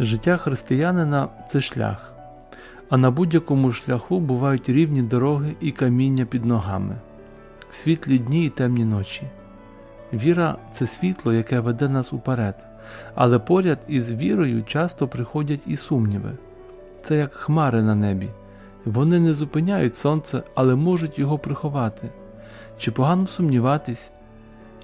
Життя християнина це шлях, а на будь-якому шляху бувають рівні дороги і каміння під ногами, світлі дні і темні ночі. Віра це світло, яке веде нас уперед, але поряд із вірою часто приходять і сумніви. Це як хмари на небі. Вони не зупиняють сонце, але можуть його приховати. Чи погано сумніватись?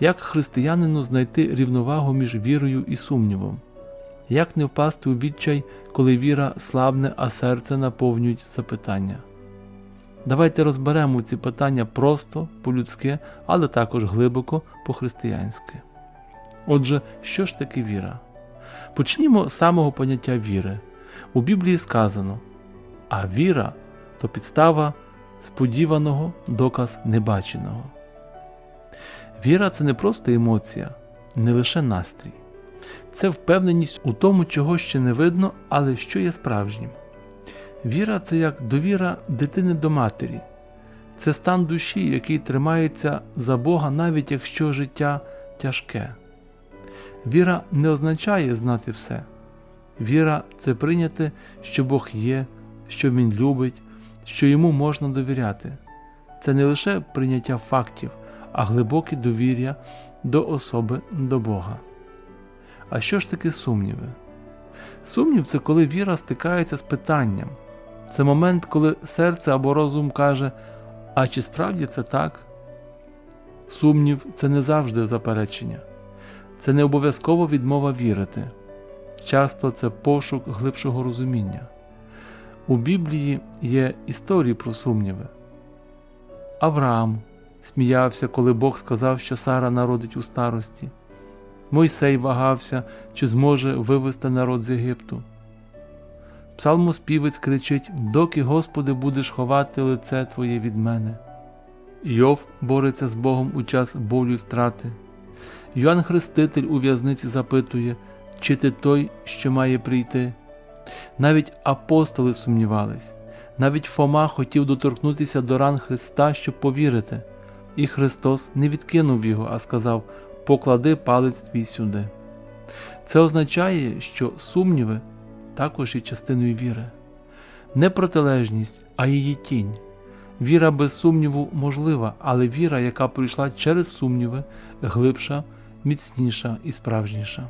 Як християнину знайти рівновагу між вірою і сумнівом? Як не впасти у відчай, коли віра слабне, а серце наповнюють запитання? Давайте розберемо ці питання просто, по-людськи, але також глибоко по-християнськи. Отже, що ж таке віра? Почнімо з самого поняття віри. У Біблії сказано: а віра то підстава сподіваного, доказ небаченого. Віра це не просто емоція, не лише настрій. Це впевненість у тому, чого ще не видно, але що є справжнім. Віра це як довіра дитини до матері, це стан душі, який тримається за Бога, навіть якщо життя тяжке. Віра не означає знати все. Віра це прийняти, що Бог є, що Він любить, що йому можна довіряти. Це не лише прийняття фактів, а глибоке довір'я до особи до Бога. А що ж таке сумніви? Сумнів це коли віра стикається з питанням. Це момент, коли серце або розум каже, а чи справді це так? Сумнів це не завжди заперечення, це не обов'язково відмова вірити. Часто це пошук глибшого розуміння. У Біблії є історії про сумніви. Авраам сміявся, коли Бог сказав, що Сара народить у старості. Мойсей вагався, чи зможе вивести народ з Єгипту. Псалмоспівець кричить: Доки, Господи, будеш ховати лице Твоє від мене. Йов бореться з Богом у час болю й втрати. Йоанн Хреститель у в'язниці запитує, чи ти той, що має прийти. Навіть апостоли сумнівались, навіть Фома хотів доторкнутися до ран Христа, щоб повірити, і Христос не відкинув його, а сказав: Поклади палець твій сюди. Це означає, що сумніви також є частиною віри, не протилежність, а її тінь. Віра без сумніву можлива, але віра, яка пройшла через сумніви, глибша, міцніша і справжніша.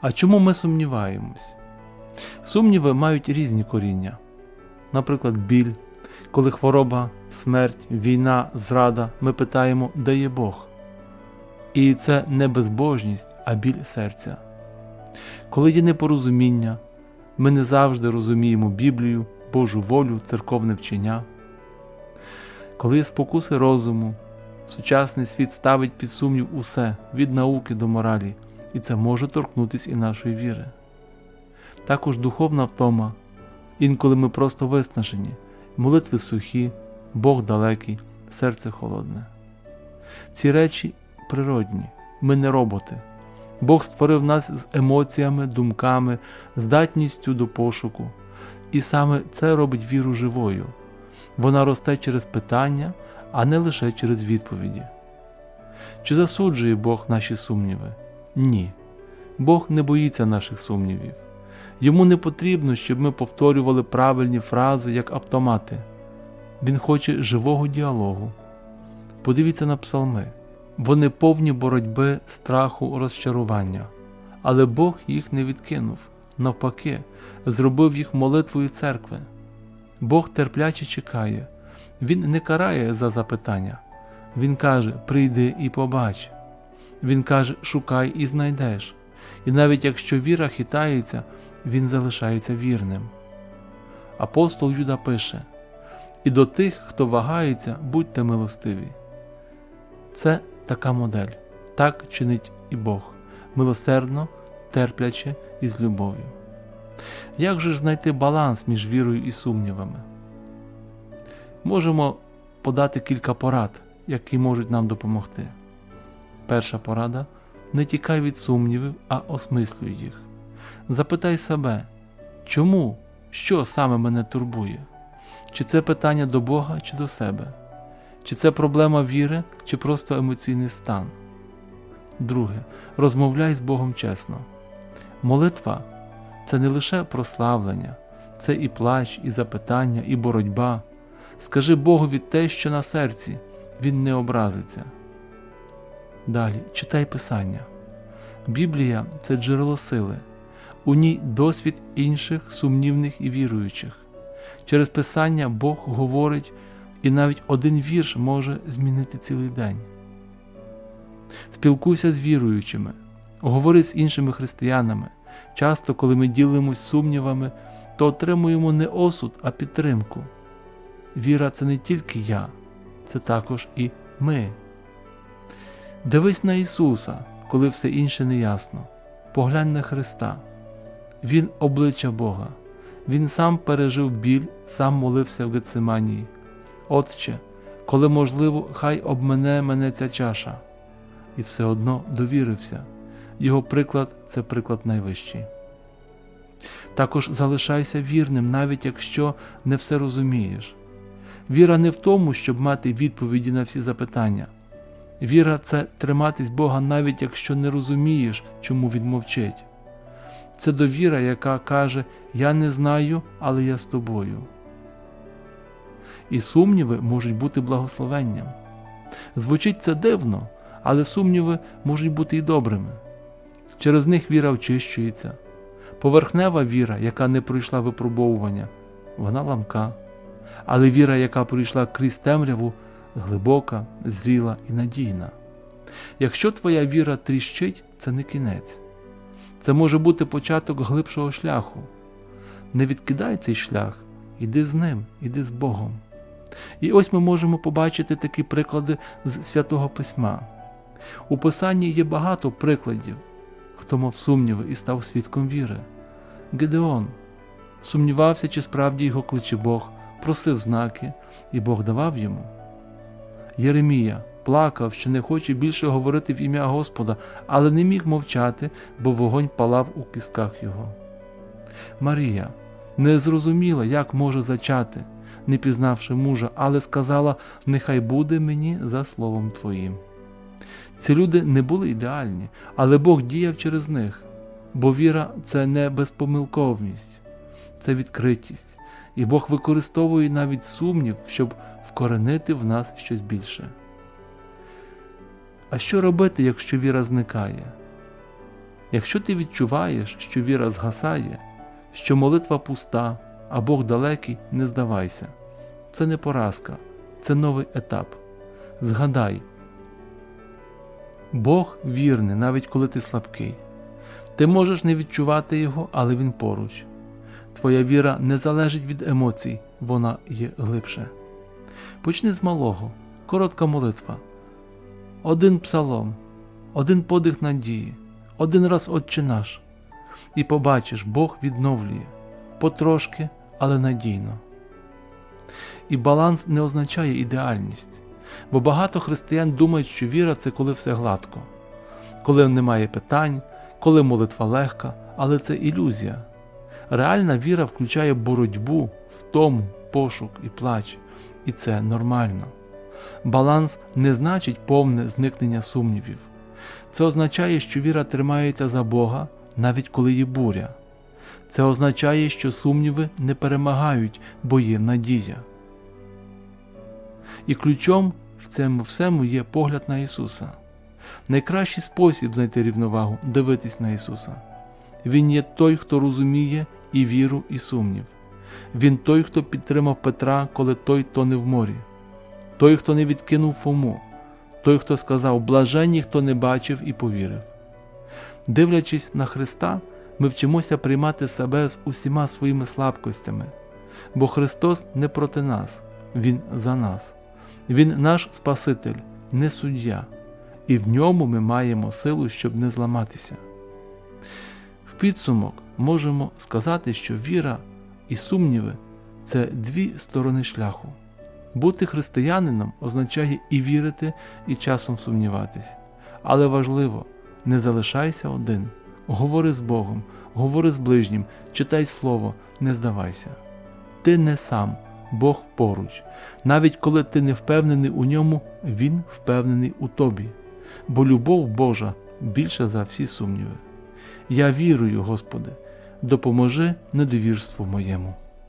А чому ми сумніваємось? Сумніви мають різні коріння, наприклад, біль, коли хвороба, смерть, війна, зрада, ми питаємо, де є Бог. І це не безбожність, а біль серця. Коли є непорозуміння, ми не завжди розуміємо Біблію, Божу волю, церковне вчення. Коли є спокуси розуму, сучасний світ ставить під сумнів усе від науки до моралі, і це може торкнутися і нашої віри. Також духовна втома, інколи ми просто виснажені, молитви сухі, Бог далекий, серце холодне. Ці речі природні, ми не роботи. Бог створив нас з емоціями, думками, здатністю до пошуку, і саме це робить віру живою. Вона росте через питання, а не лише через відповіді. Чи засуджує Бог наші сумніви? Ні. Бог не боїться наших сумнівів. Йому не потрібно, щоб ми повторювали правильні фрази як автомати. Він хоче живого діалогу. Подивіться на псалми. Вони повні боротьби, страху, розчарування, але Бог їх не відкинув, навпаки, зробив їх молитвою церкви. Бог терпляче чекає, Він не карає за запитання. Він каже: Прийди і побач. Він каже, шукай і знайдеш. І навіть якщо віра хитається, він залишається вірним. Апостол Юда пише: І до тих, хто вагається, будьте милостиві. Це така модель, так чинить і Бог, милосердно, терпляче і з любов'ю. Як же ж знайти баланс між вірою і сумнівами? Можемо подати кілька порад, які можуть нам допомогти. Перша порада не тікай від сумнівів, а осмислюй їх. Запитай себе, чому, що саме мене турбує? Чи це питання до Бога, чи до себе? Чи це проблема віри, чи просто емоційний стан? Друге. Розмовляй з Богом чесно. Молитва це не лише прославлення, це і плач, і запитання, і боротьба. Скажи Богові те, що на серці, Він не образиться. Далі читай Писання. Біблія це джерело сили, у ній досвід інших сумнівних і віруючих. Через Писання Бог говорить, і навіть один вірш може змінити цілий день. Спілкуйся з віруючими, говори з іншими християнами. Часто, коли ми ділимось сумнівами, то отримуємо не осуд, а підтримку. Віра це не тільки я, це також і ми. Дивись на Ісуса, коли все інше не ясно. Поглянь на Христа. Він обличчя Бога. Він сам пережив біль, сам молився в Гециманії. Отче, коли можливо, хай обмене мене ця чаша. І все одно довірився. Його приклад це приклад найвищий. Також залишайся вірним, навіть якщо не все розумієш. Віра не в тому, щоб мати відповіді на всі запитання. Віра це триматись Бога, навіть якщо не розумієш, чому Він мовчить. Це довіра, яка каже: Я не знаю, але я з тобою. І сумніви можуть бути благословенням. Звучить це дивно, але сумніви можуть бути і добрими. Через них віра очищується. Поверхнева віра, яка не пройшла випробовування, вона ламка. Але віра, яка пройшла крізь темряву, глибока, зріла і надійна. Якщо твоя віра тріщить, це не кінець. Це може бути початок глибшого шляху. Не відкидай цей шлях, іди з ним, іди з Богом. І ось ми можемо побачити такі приклади з святого письма. У Писанні є багато прикладів, хто мав сумніви і став свідком віри. Гедеон сумнівався, чи справді його кличе Бог, просив знаки, і Бог давав йому. Єремія плакав, що не хоче більше говорити в ім'я Господа, але не міг мовчати, бо вогонь палав у кістках його. Марія не зрозуміла, як може зачати, не пізнавши мужа, але сказала: Нехай буде мені за словом Твоїм. Ці люди не були ідеальні, але Бог діяв через них, бо віра це не безпомилковність, це відкритість, і Бог використовує навіть сумнів, щоб вкоренити в нас щось більше. А що робити, якщо віра зникає? Якщо ти відчуваєш, що віра згасає, що молитва пуста, а Бог далекий, не здавайся. Це не поразка, це новий етап. Згадай, Бог вірний, навіть коли ти слабкий. Ти можеш не відчувати Його, але Він поруч. Твоя віра не залежить від емоцій, вона є глибше. Почни з малого, коротка молитва, один псалом, один подих надії, один раз Отче наш, і побачиш, Бог відновлює потрошки, але надійно. І баланс не означає ідеальність, бо багато християн думають, що віра це коли все гладко, коли немає питань, коли молитва легка, але це ілюзія. Реальна віра включає боротьбу, втому, пошук і плач, і це нормально. Баланс не значить повне зникнення сумнівів. Це означає, що віра тримається за Бога, навіть коли є буря. Це означає, що сумніви не перемагають, бо є надія. І ключом в цьому всьому є погляд на Ісуса. Найкращий спосіб знайти рівновагу дивитись на Ісуса. Він є той, хто розуміє і віру, і сумнів. Він той, хто підтримав Петра, коли той тоне в морі, той, хто не відкинув Фому, той, хто сказав блаженні, хто не бачив і повірив. Дивлячись на Христа, ми вчимося приймати себе з усіма своїми слабкостями, бо Христос не проти нас, Він за нас. Він наш Спаситель, не суддя, і в ньому ми маємо силу, щоб не зламатися. В підсумок можемо сказати, що віра і сумніви це дві сторони шляху. Бути християнином означає і вірити, і часом сумніватись. Але важливо, не залишайся один. Говори з Богом, говори з ближнім, читай Слово, не здавайся. Ти не сам, Бог поруч. Навіть коли ти не впевнений у ньому, Він впевнений у тобі, бо любов Божа більша за всі сумніви. Я вірую, Господи, допоможи недовірству моєму.